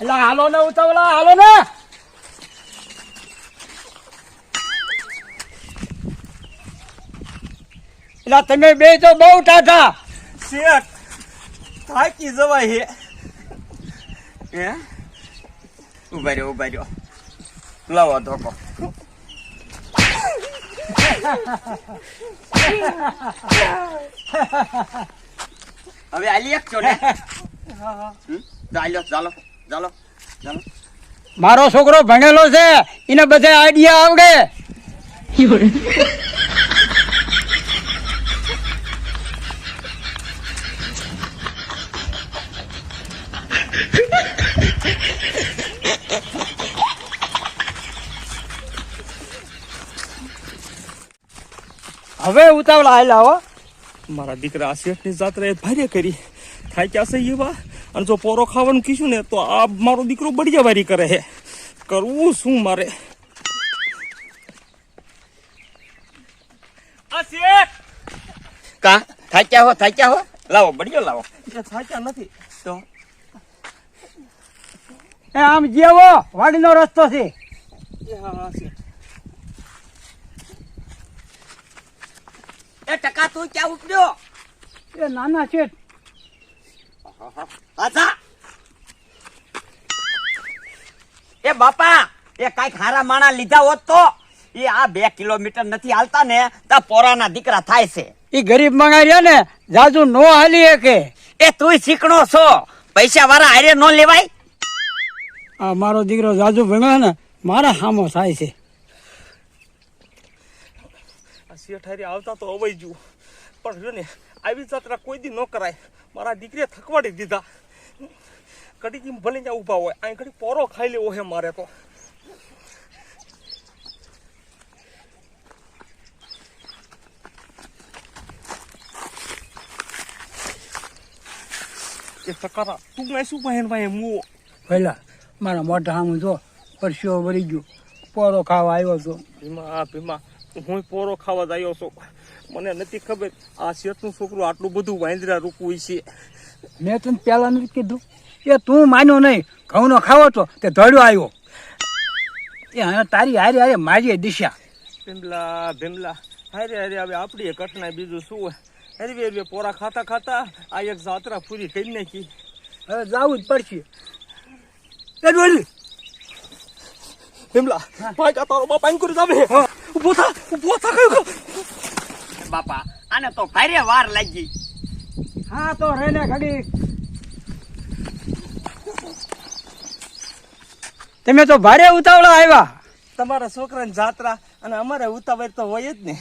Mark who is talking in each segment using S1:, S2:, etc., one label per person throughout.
S1: એટલે હાલો ને, ઉતાવળા હાલો ને. એટલે તમે બે તો બહુ ટાટા
S2: શેઠ, થાકી જવાય હે. હે? ઊભા રહ્યો ઊભા રહ્યો. લાવો ધોકો. હવે આલી એક છો ને? ચાલો ચાલો. ચાલો ચાલો.
S1: મારો છોકરો ભણેલો છે એને બધે આઈડિયા આવડે. હવે ઉતાવળા આયલા હો.
S2: મારા દીકરા આ શેઠની જાત્રાએ ભારે કરી. થાય ક્યાં છે એવા અને જો પોરો ખાવાનું કીશું ને તો આ મારો દીકરો બળિયાવારી કરે છે કરવું શું મારે? કા? થાક્યા હો થાક્યા હો? લાવો બળિયો લાવો. થાક્યા નથી. તો?
S1: એ આમ જેવો વાડીનો રસ્તો છે.
S2: એ હા હા શેઠ એ ટકા તું ક્યાં ઉપડ્યો?
S1: એ નાના શેઠ
S2: આજા. એ બાપા એ કાંઈક હારા માણા લીધા હોત તો એ આ બે કિલોમીટર નથી હાલતા ને તા પોરાના દીકરા થાય છે.
S1: એ ગરીબ રહ્યા ને જાજુ નો હાલી કે
S2: એ તુંય શીખણો છો. પૈસા વાળા હારે નો લેવાય?
S1: આ મારો દીકરો જાજુ ભણ્યો ને મારા હામો થાય છે.
S2: આ શેઠારી આવતા તો અવાઈ જુ પણ જો ને આવી જાત્રા કોઈ દી ન કરાય. મારા દીકરીએ થકવાડી દીધા. કડી કેમ ભલે ત્યાં ઊભા હોય અહીં કડી પોરો ખાઈ લેવો હે મારે તો. એ સકારા તું મેં શું પહેન ભાઈ મુઓ
S1: પહેલા મારા મોટા હામું જો પરસ્યો ભરી ગયો. પોરો ખાવા આવ્યો તો
S2: ભીમા ભીમા. હું પોરો ખાવા જ આવ્યો છું. મને નથી ખબર આ શેઠનું છોકરું આટલું બધું વાંદરા રૂકવું છે.
S1: મેં તને પેલા નથી કીધું. એ તું માન્યો નહીં. ઘઉંનો ખાવો તો તે ધડ્યો આવ્યો. એ હવે તારી હારે હારે મારી દિશા.
S2: ભીમલા ભીમલા. હારે હારે હવે આપણી ઘટના બીજું શું હોય? હરવે હરવે પોરા ખાતા ખાતા આ એક જાત્રા પૂરી કરી નાખી.
S1: હવે જવું જ પડશે. એ ડોલી.
S2: ભીમલા ભાઈ તારો બાપ આઈન કરી જાવે ઊભો થા ઊભો થા કયો બાપા આને તો ભારે વાર લાગી.
S1: હા તો રેને ઘડી. તમે તો ભારે ઉતાવળા આવ્યા.
S2: તમારા છોકરાની જાત્રા અને અમારે ઉતાવળ તો હોય જ ને.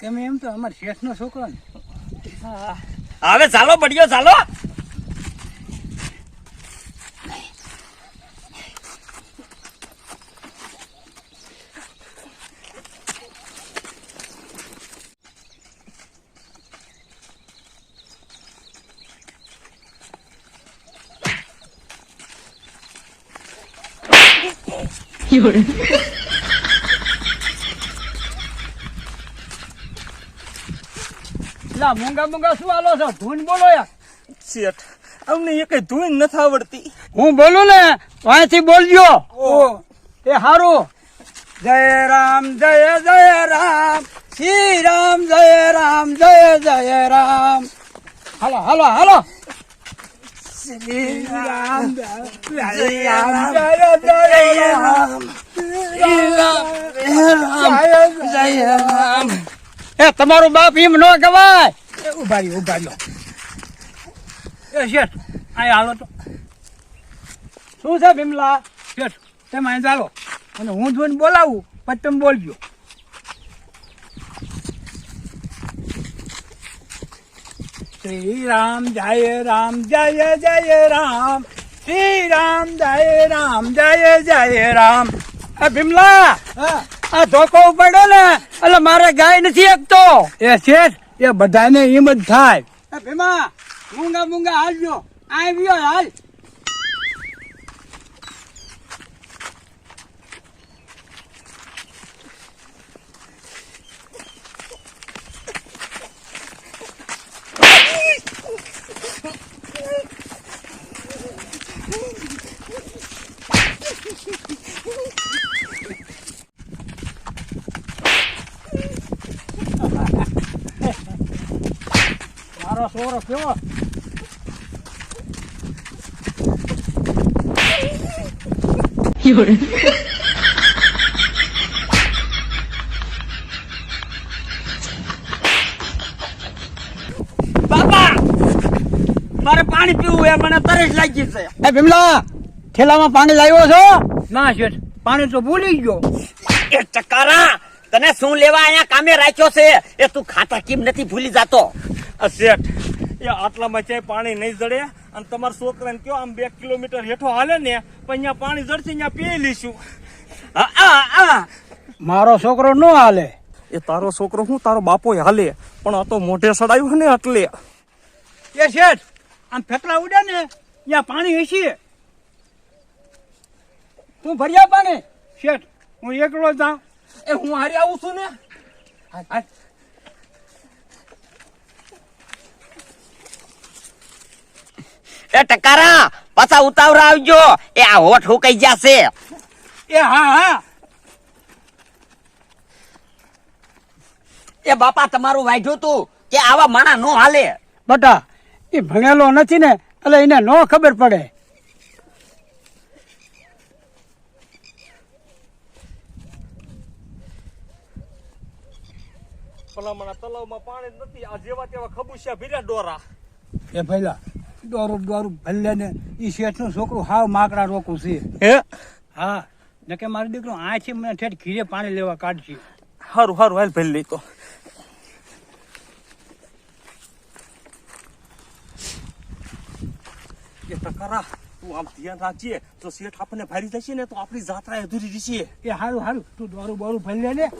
S1: તમે એમ તો અમારા શેઠનો છોકરો ને.
S2: હવે ચાલો પડ્યો ચાલો.
S1: લા મૂંગા મૂંગા શું આલો છો. ધૂન બોલો યાર.
S2: શેઠ અમને એ કઈ ધૂન નથી આવડતી.
S1: હું બોલું ને વાંચી બોલજો. એ હારું. જય રામ જય જય રામ. શ્રી રામ જય રામ જય જય રામ. હાલો હાલો હાલો. શ્રી એ, તમારું બાપ એમ ન કહેવાય ઊભા રહ્યો ઊભા રહ્યો. એ, શેઠ અહીં હાલો તો. શું છે ભીમલા? શેઠ, તમે અહીં ચાલો. અને હું જોઈને બોલાવું પછી તમે બોલજો. શ્રી રામ જય રામ જય જય રામ. શ્રી રામ જય રામ જય જય રામ. આ ભીમલા આ ધોકો પડ્યો ને. એટલે મારે ગાય નથી એકતો. એ શેઠ એ બધાને એમ જ થાય. ભીમા મૂંગા મૂંગા હાલજો આવ્યો હાલ. મારો છોકરો કેવો
S3: બાપા મારે પાણી પીવું એ મને તરસ લાગી છે.
S1: એ ભીમલા થેલામાં પાણી લાવ્યો છો? ના શેઠ પાણી તો ભૂલી ગયો.
S3: એ ટકારા તને શું લેવા અહીંયા કામે રાખ્યો છે? એ તું ખાતા કેમ નથી ભૂલી જતો?
S2: શેઠ એ આટલામાં ચાય પાણી નહીં જડે. અને તમારા છોકરાને કયો આમ બે કિલોમીટર હેઠો હાલે ને પણ અહીંયા પાણી જડશે અહીંયા પી લઈશું.
S3: આ, આ, આ.
S1: મારો છોકરો ન હાલે.
S2: એ તારો છોકરો હું તારો બાપો હાલે. પણ આ તો મોઢે સડાયું ને એટલે
S1: એ શેઠ આમ ફેકલા ઉડે ને ત્યાં પાણી હશે. તું ભર્યા પાણી? શેઠ હું એકલો જ જાઉં
S2: એ હું હારી આવું છું ને?
S3: એ ટકારા પાછા ઉતાવળા આવજો. એ આ હોઠ હુકાઈ જશે.
S1: એ હા હા.
S3: એ બાપા તમારું વાઢ્યું તું કે આવા માણા નો હાલે.
S1: બટા એ ભણેલો નથી ને એટલે એને નો ખબર પડે.
S2: ભલામણા તલાવમાં પાણી જ નથી. આ જેવા તેવા ખબુશિયા ભીરા ડોરા.
S1: એ ભઈલા દોરું દોરું. ભલે ને એ શેઠનું છોકરું હાવ માકડા રોકું છે.
S2: હે?
S1: હા. નકે મારો દીકરો છે મને ઠેઠ ઘીરે પાણી લેવા કાઢશે.
S2: સારું સારું હાલ ભલે લઈ તો. એ ટકારા તું આમ ધ્યાન રાખજે. તો શેઠ આપણને ભારી જશે ને તો આપણી જાત્રા અધૂરી રહેશે.
S1: એ હારું હારું. તું દોરું બોરું ભલે લે ને.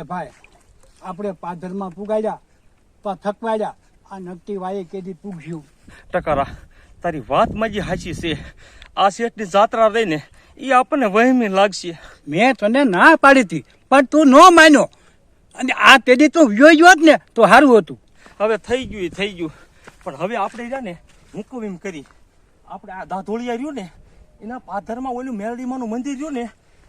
S1: એ ભાઈ આપણે પાદરમાં પુગાડ્યા તો થકવાડ્યા આ નકટી વાયે કેદી પૂગ્યું
S2: ટકારા તારી વાત માજી હાચી છે. આ શેઠની જાત્રા રહીને એ આપણને વહેમી લાગશે.
S1: મેં તને ના પાડી હતી પણ તું ન માન્યો. અને આ તેદી તું જોઈ જોત ને તો સારું હતું.
S2: હવે થઈ ગયું એ થઈ ગયું. પણ હવે આપણે રહ્યા ને મૂકવું એમ કરી. આપણે આ દાધોળિયા રહ્યું ને એના પાથરમાં ઓલું મેલડીમાનું મંદિર રહ્યું ને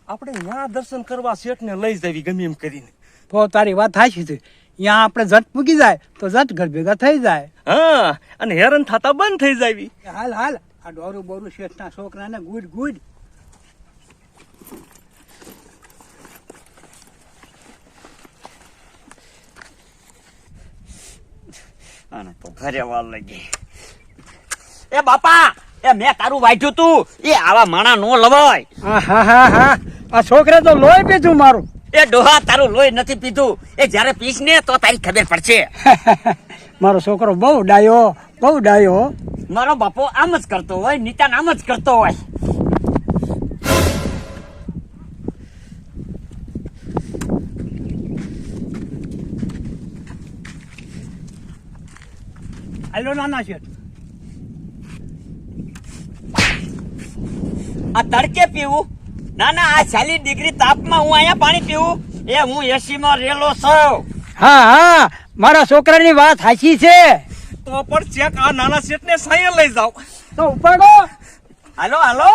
S2: આપણે ત્યાં દર્શન કરવા શેઠને લઈ જવી ગમે એમ કરીને.
S1: તો તારી વાત સાચી છે. ત્યાં આપણે જટ પૂગી જાય તો જટ ઘર ભેગા થઈ જાય.
S2: હા અને હેરાન થતા બંધ થઈ જાવી.
S1: હાલ હાલ આ ડોરું બોરું શેઠના છોકરાને ગુડ ગુડ.
S3: આને તો ઘરે વાલ લાગી. એ બાપા એ મેં તારું વાંચ્યું તું એ આવા માણા નો લવાય.
S1: હા હા હા હા. આ છોકરા તો લોહી પીધું મારું.
S3: એ ડોહા તારું લોહી નથી પીધું. એ જ્યારે પીશ ને તો તારી ખબર પડશે.
S1: મારો છોકરો બહુ ડાયો બહુ ડાયો
S3: મારો બાપો આમ જ કરતો હોય નિતાન આમ જ કરતો હોય.
S1: હાલો નાના શેઠ.
S3: આ તડકે પીવું? ના ના આ ચાલી ડિગ્રી તાપમાં હું અહીંયા પાણી પીવું. એ હું એસી માં રેલો છું.
S1: હા હા મારા છોકરાની વાત સાચી છે.
S2: તો પણ ચેક આ નાના શેઠને સાયે લઈ જાવ
S1: તો ઉપાડો.
S3: હાલો હાલો.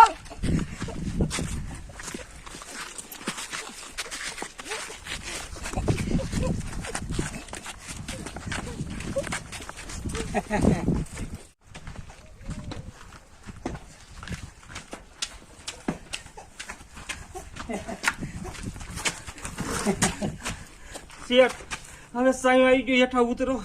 S2: શેઠ. હવે સાયો આવી ગયો હેઠા ઉતરો.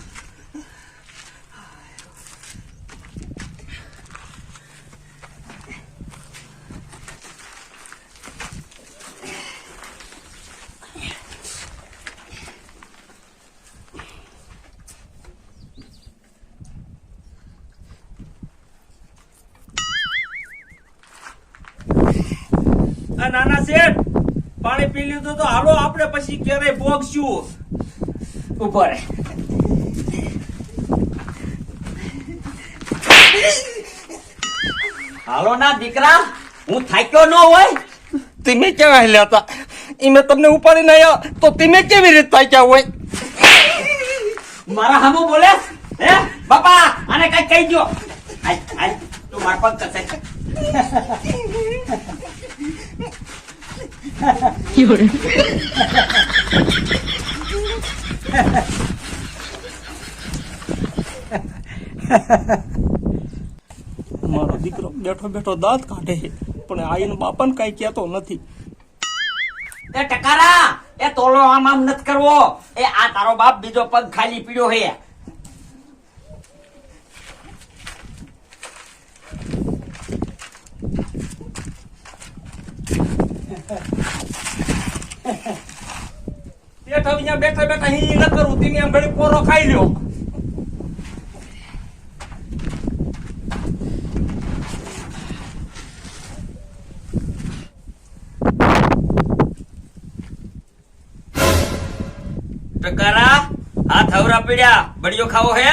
S2: નાના શેઠ. પાણી પી લીધું તો હાલો આપણે પછી ક્યારેય પોગશું
S3: ઉપર. હાલો ના દીકરા હું થાક્યો ન હોય.
S2: તમે કેવા હેલ્યા હતા? ઈ મેં તમને ઉપાડી ના આવ્યા. તો તમે કેવી રીતે થાક્યા હોય?
S3: મારા હામો બોલે? હે? બાપા આને કઈ કહી દો હાલ તું તું માર પગ કસે
S2: મારો દીકરો બેઠો બેઠો દાંત કાઢે છે પણ આઈને બાપાને કઈ કહેતો નથી.
S3: એ ટકારા એ તોલો આમ આમ નથી કરવો. એ આ તારો બાપ બીજો પગ ખાલી પીડ્યો હે
S2: બેઠા અહીંયા, બેઠા બેઠા હી ન કરું તમે આમ ઘડી પોરો ખાઈ લ્યો.
S3: ટકારા, હાથ હવરા પીડ્યા, બળિયો ખાવો હે?